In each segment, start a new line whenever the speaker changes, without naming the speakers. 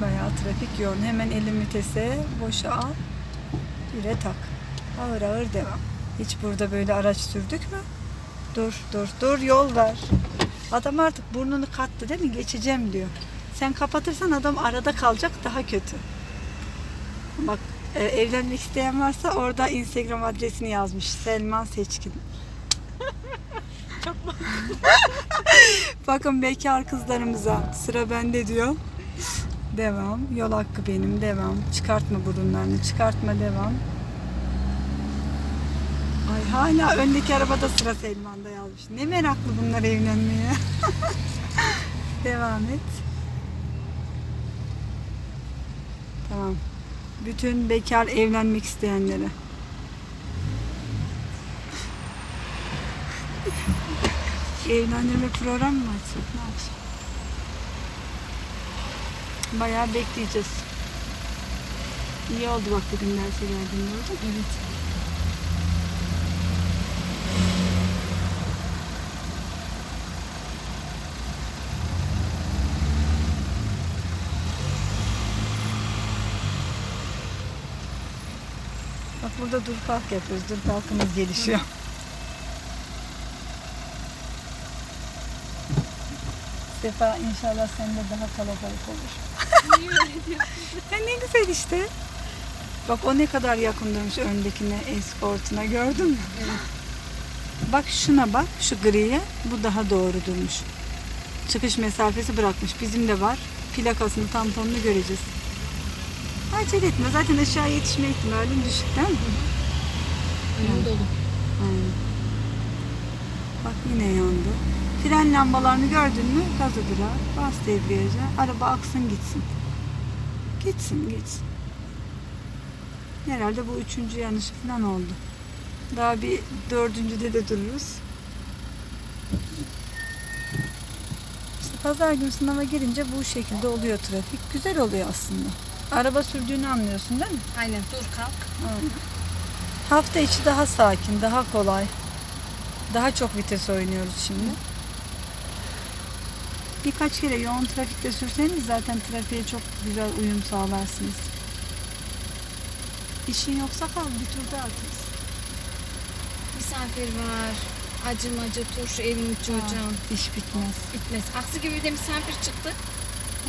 Bayağı trafik yoğun. Hemen elin vitese boşa al. Bire tak. Ağır ağır devam. Hiç burada böyle araç sürdük mü? Dur dur dur yol ver. Adam artık burnunu kattı değil mi? Geçeceğim diyor. Sen kapatırsan adam arada kalacak daha kötü. Bak e, evlenmek isteyen varsa orada Instagram adresini yazmış. Selman Seçkin. Bakın bekar kızlarımıza sıra bende diyor. Devam. Yol hakkı benim. Devam. Çıkartma burunlarını. Çıkartma devam. Ay hala öndeki arabada sıra Selman'da yazmış. Ne meraklı bunlar evlenmeye. devam et. Tamam. Bütün bekar evlenmek isteyenlere. Evlendirme programı mı açsak? Ne yapsak? Bayağı bekleyeceğiz. İyi oldu bak bugün derse geldiğinde oldu. Evet. Bak burada dur kalk yapıyoruz. Dur kalkımız gelişiyor. Sefa inşallah sende daha kalabalık olur. Ya ne güzel işte. Bak o ne kadar yakın dönmüş öndekine, eskortuna gördün mü? Bak şuna bak, şu griye. Bu daha doğru durmuş. Çıkış mesafesi bırakmış. Bizim de var. Plakasını, tamponunu göreceğiz. Acele etme. Zaten aşağı yetişme ihtimalin düşük değil mi?
Önüm dolu.
Aynen. Bak yine yandı. Fren lambalarını gördün mü? Gazı bırak. Bas debriyaja. Araba aksın gitsin. Gitsin gitsin. Herhalde bu üçüncü yanışı falan oldu. Daha bir dördüncüde de dururuz. İşte pazar günü sınava girince bu şekilde oluyor trafik. Güzel oluyor aslında. Araba sürdüğünü anlıyorsun değil mi?
Aynen dur kalk.
Aynen. Hafta içi daha sakin, daha kolay. Daha çok vites oynuyoruz şimdi. Birkaç kere yoğun trafikte sürseniz zaten trafiğe çok güzel uyum sağlarsınız. İşin yoksa kal bir tur daha atarız.
Misafir var. Acımacı turşu evin içi
Ha.
hocam.
İş bitmez.
Bitmez. Aksi gibi de misafir çıktı.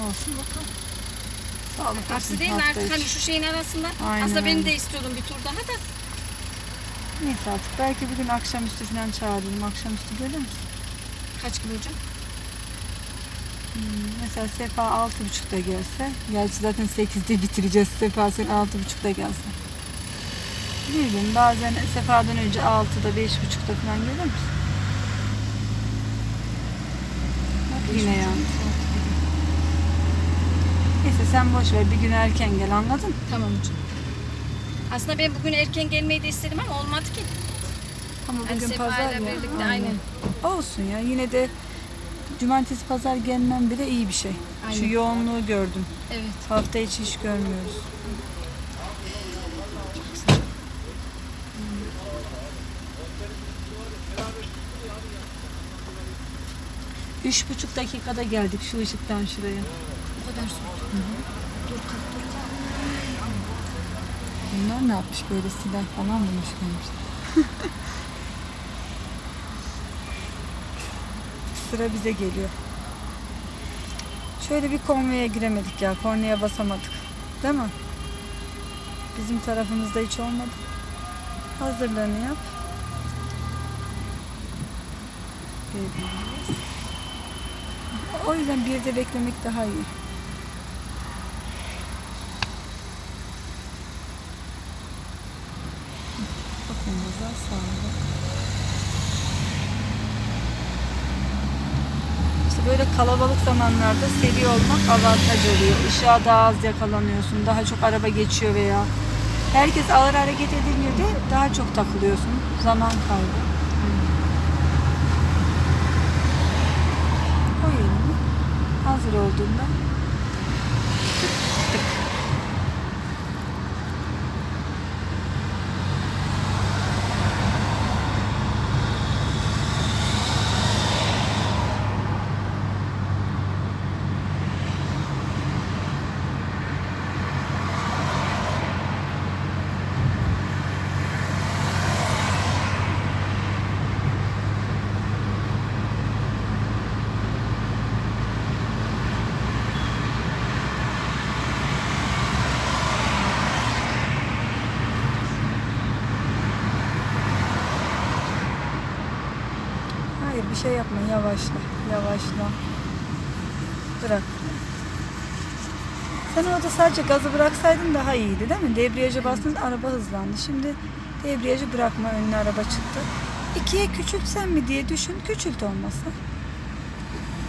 Olsun bakalım. Sağlık
Aksi
olsun
değil mi
hafta
artık hani
içi.
şu şeyin arasında.
Aynen
Aslında ben
öyle.
de istiyordum bir tur daha da.
Neyse artık belki bugün akşamüstü falan çağırırım. Akşamüstü gelir misin?
Kaç gibi hocam?
Hmm, Mesela Sefa altı buçukta gelse, gerçi zaten sekizde bitireceğiz Sefa sen altı buçukta gelse. Ne bileyim bazen Sefa'dan önce altıda, beş buçukta falan gelir misin? Bak yine yandı. Neyse sen boş ver bir gün erken gel anladın?
Tamam hocam. Aslında ben bugün erken gelmeyi de istedim ama olmadı ki.
Ama
Yani
bugün
Sefa
pazar
ile
ya.
birlikte aynen.
Olsun ya yine de cumartesi pazar gelmem bile iyi bir şey. Şu
Aynen.
yoğunluğu gördüm.
Evet.
Hafta içi hiç görmüyoruz. Üç buçuk dakikada geldik şu ışıktan şuraya.
O kadar sürdü. Dur kalk dur kalk.
Bunlar ne yapmış böyle silah falan bulmuş gelmişler. Sıra bize geliyor. Şöyle bir konvoya giremedik ya. Kornaya basamadık. Değil mi? Bizim tarafımızda hiç olmadı. Hazırlığını yap. Bekleyeceğiz. O yüzden bir de beklemek daha iyi. Bakın güzel sağlık. Böyle kalabalık zamanlarda seri olmak avantaj oluyor. Işığa daha az yakalanıyorsun. Daha çok araba geçiyor veya herkes ağır hareket edince de daha çok takılıyorsun. Zaman kaybı. Koy elini. Hazır olduğunda şey yapma yavaşla yavaşla. Bırak. Sen orada sadece gazı bıraksaydın daha iyiydi değil mi? Debriyaja bastın araba hızlandı. Şimdi debriyajı bırakma önüne araba çıktı. İkiye küçültsem mi diye düşün. Küçült olmasa.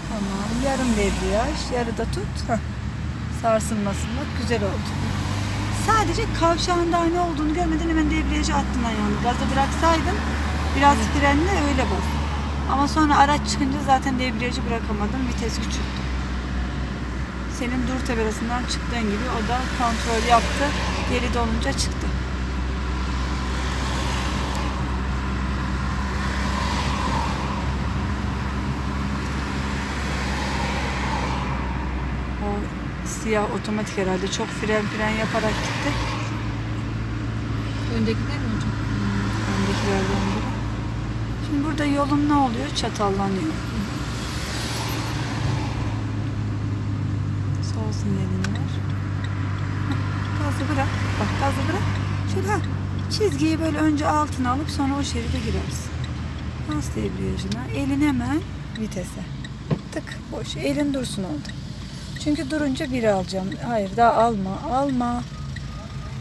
Tamam. Yarım debriyaj. Yarıda tut. Heh. Sarsılmasın bak. Güzel oldu. Sadece kavşağında ne olduğunu görmeden hemen debriyajı attın ayağını. Gazı bıraksaydın biraz frenle öyle bas. Ama sonra araç çıkınca zaten debriyajı bırakamadın. Vites küçülttü. Senin dur tabelasinden çıktığın gibi o da kontrol yaptı. Geri dolunca çıktı. O siyah otomatik herhalde çok fren fren yaparak gitti.
Öndekiler mi hocam?
Öndekilerden biri. Şimdi burada yolun ne oluyor? Çatallanıyor. Sol sinyalini ver. Gazı bırak. Bak gazı bırak. Şöyle çizgiyi böyle önce altına alıp sonra o şeride girersin. Bas debriyajına. Elin hemen vitese. Tık boş. Elin dursun oldu. Çünkü durunca biri alacağım. Hayır daha alma. Alma.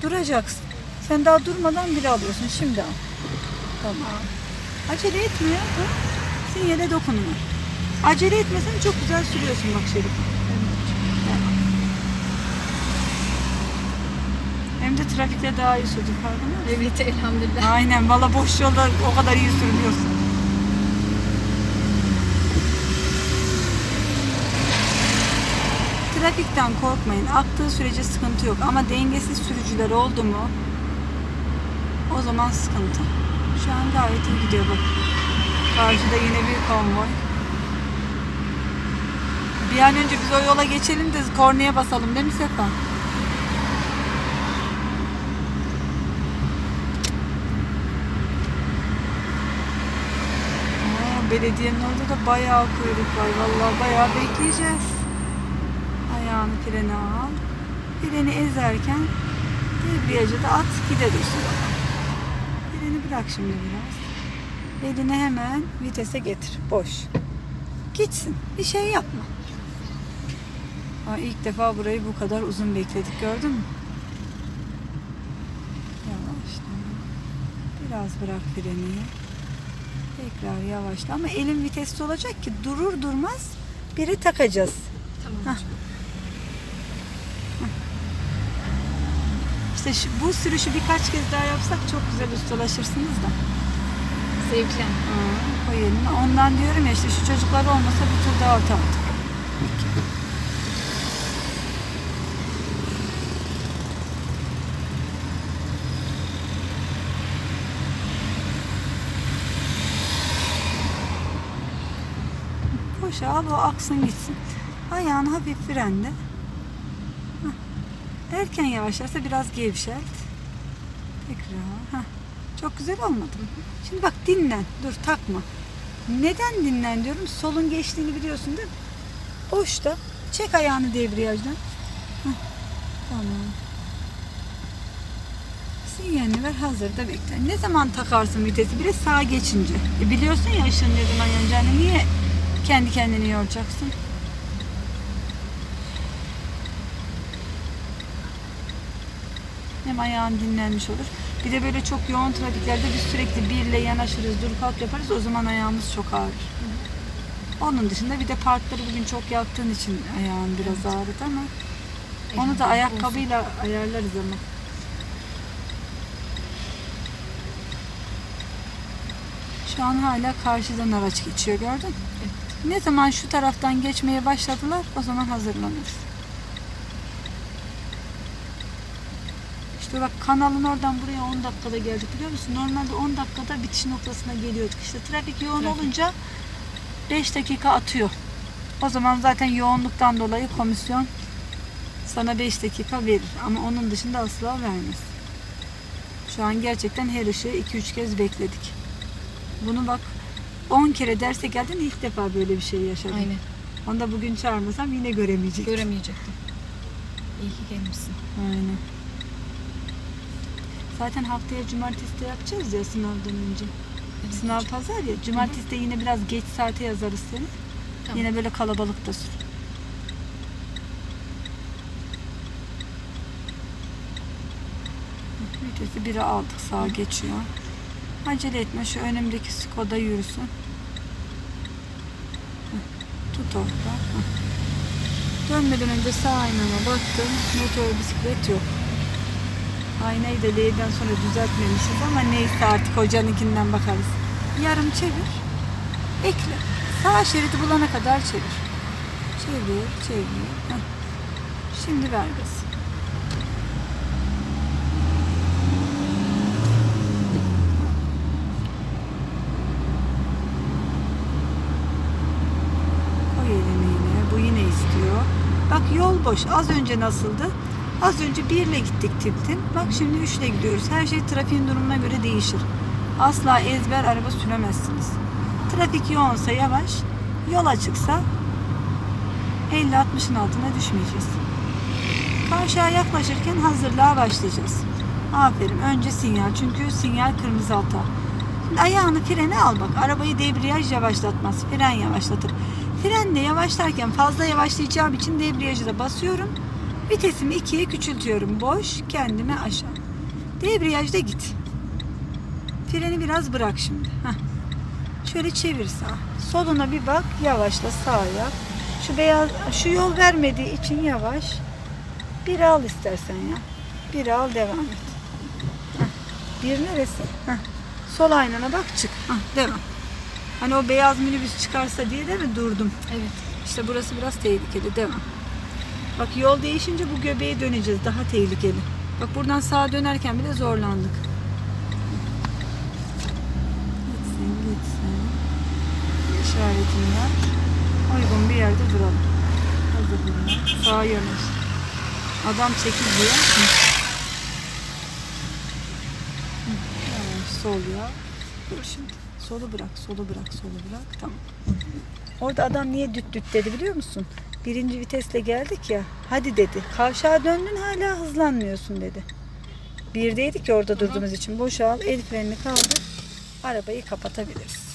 Duracaksın. Sen daha durmadan biri alıyorsun. Şimdi al. Tamam. Acele etme ya. Dur. Sinyale dokunuyor. Acele etmesen çok güzel sürüyorsun bak Şerif. Hem de trafikte daha iyi sürdün farkında mısın?
Evet elhamdülillah.
Aynen valla boş yolda o kadar iyi sürmüyorsun. Trafikten korkmayın. Aktığı sürece sıkıntı yok. Ama dengesiz sürücüler oldu mu o zaman sıkıntı. Şu an gayet iyi gidiyor bak. Karşıda yine bir konvoy. Bir an önce biz o yola geçelim de kornaya basalım değil mi Sefa? Belediyenin orada da bayağı kuyruk var. Vallahi bayağı bekleyeceğiz. Ayağını frene al. Freni ezerken debriyajı da at gidiyorsun. Freni bırak şimdi biraz. Elini hemen vitese getir. Boş. Gitsin. Bir şey yapma. Aa, ilk defa burayı bu kadar uzun bekledik. Gördün mü? Yavaşla. Biraz bırak freni. Tekrar yavaşla ama elin vitesli olacak ki durur durmaz biri takacağız.
Tamam
Hah.
hocam.
İşte şu, bu sürüşü birkaç kez daha yapsak çok güzel ustalaşırsınız da. Koy elini. Ondan diyorum ya işte şu çocuklar olmasa bir tur daha atardık. Boşa al o aksın gitsin. Ayağını hafif frende. Erken yavaşlarsa biraz gevşelt. Tekrar. Hah. Çok güzel olmadı mı? Şimdi bak dinlen. Dur takma. Neden dinlen diyorum? Solun geçtiğini biliyorsun değil mi? Boşta. Çek ayağını debriyajdan. Hah. Tamam. Sinyalini ver hazırda bekle. Ne zaman takarsın vitesi? Bir de sağa geçince. E biliyorsun ya ışığın ne zaman yanacağını. Niye kendi kendini yoracaksın? Hem ayağın dinlenmiş olur. Bir de böyle çok yoğun trafiklerde biz sürekli birle yanaşırız, dur kalk yaparız. O zaman ayağımız çok ağrır. Onun dışında bir de parkları bugün çok yaktığın için ayağın biraz ağrıdı ama onu da ayakkabıyla ayarlarız ama. Şu an hala karşıdan araç geçiyor gördün mü? Ne zaman şu taraftan geçmeye başladılar o zaman hazırlanırız. İşte bak kanalın oradan buraya 10 dakikada geldik biliyor musun? Normalde 10 dakikada bitiş noktasına geliyorduk. İşte trafik yoğun
Trafik.
olunca 5 dakika atıyor. O zaman zaten yoğunluktan dolayı komisyon sana 5 dakika verir. Ama onun dışında asla vermez. Şu an gerçekten her ışığı 2-3 kez bekledik. Bunu bak 10 kere derse geldin ilk defa böyle bir şey yaşadın.
Aynen.
Onu da bugün çağırmasam yine göremeyecek.
Göremeyecektim. İyi ki gelmişsin.
Aynen. Zaten haftaya cumartesi de yapacağız ya sınavdan önce. Sınav pazar ya. Cumartesi de yine biraz geç saate yazarız seni.
Tamam.
Yine böyle kalabalık da sür. Vitesi biri aldık sağa geçiyor. Acele etme şu önümdeki Skoda yürüsün. Tut orada. Dönmeden önce sağ aynama baktım. Motor bisiklet yok. Aynayı da L'den sonra düzeltmemişiz ama neyse artık hocanınkinden bakarız. Yarım çevir. Ekle. Sağ şeridi bulana kadar çevir. Çevir, çevir. Heh. Şimdi ver gaz. Koy elini yine. Bu yine istiyor. Bak yol boş. Az önce nasıldı? Az önce birle gittik tiptin. Bak şimdi üçle gidiyoruz. Her şey trafiğin durumuna göre değişir. Asla ezber araba süremezsiniz. Trafik yoğunsa yavaş, yol açıksa 50-60'ın altına düşmeyeceğiz. Kavşağa yaklaşırken hazırlığa başlayacağız. Aferin. Önce sinyal. Çünkü sinyal kırmızı hata. Şimdi ayağını frene al bak. Arabayı debriyaj yavaşlatmaz. Fren yavaşlatır. Frenle yavaşlarken fazla yavaşlayacağım için debriyajı da basıyorum. Vitesimi ikiye küçültüyorum. Boş, kendime aşağı. Debriyajda git. Freni biraz bırak şimdi. Heh. Şöyle çevir sağa. Soluna bir bak, yavaşla sağa. Şu beyaz, şu yol vermediği için yavaş. Bir al istersen ya. Bir al devam et. Heh. Bir neresi? Heh. Sol aynana bak çık. Heh, devam. Hani o beyaz minibüs çıkarsa diye de mi durdum?
Evet.
İşte burası biraz tehlikeli. Devam. Bak yol değişince bu göbeğe döneceğiz. Daha tehlikeli. Bak buradan sağa dönerken bile zorlandık. Gitsin gitsin. İşaretini ver. Uygun bir yerde duralım. Hazır bunlar. Sağa yöneş. Adam çekil diyor. Sol ya. Dur şimdi. Solu bırak, solu bırak, solu bırak. Tamam. Orada adam niye düt düt dedi biliyor musun? Birinci vitesle geldik ya. Hadi dedi. Kavşağa döndün hala hızlanmıyorsun dedi. Birdeydik ya orada durduğumuz için. Boşal, el frenini kaldır. Arabayı kapatabiliriz.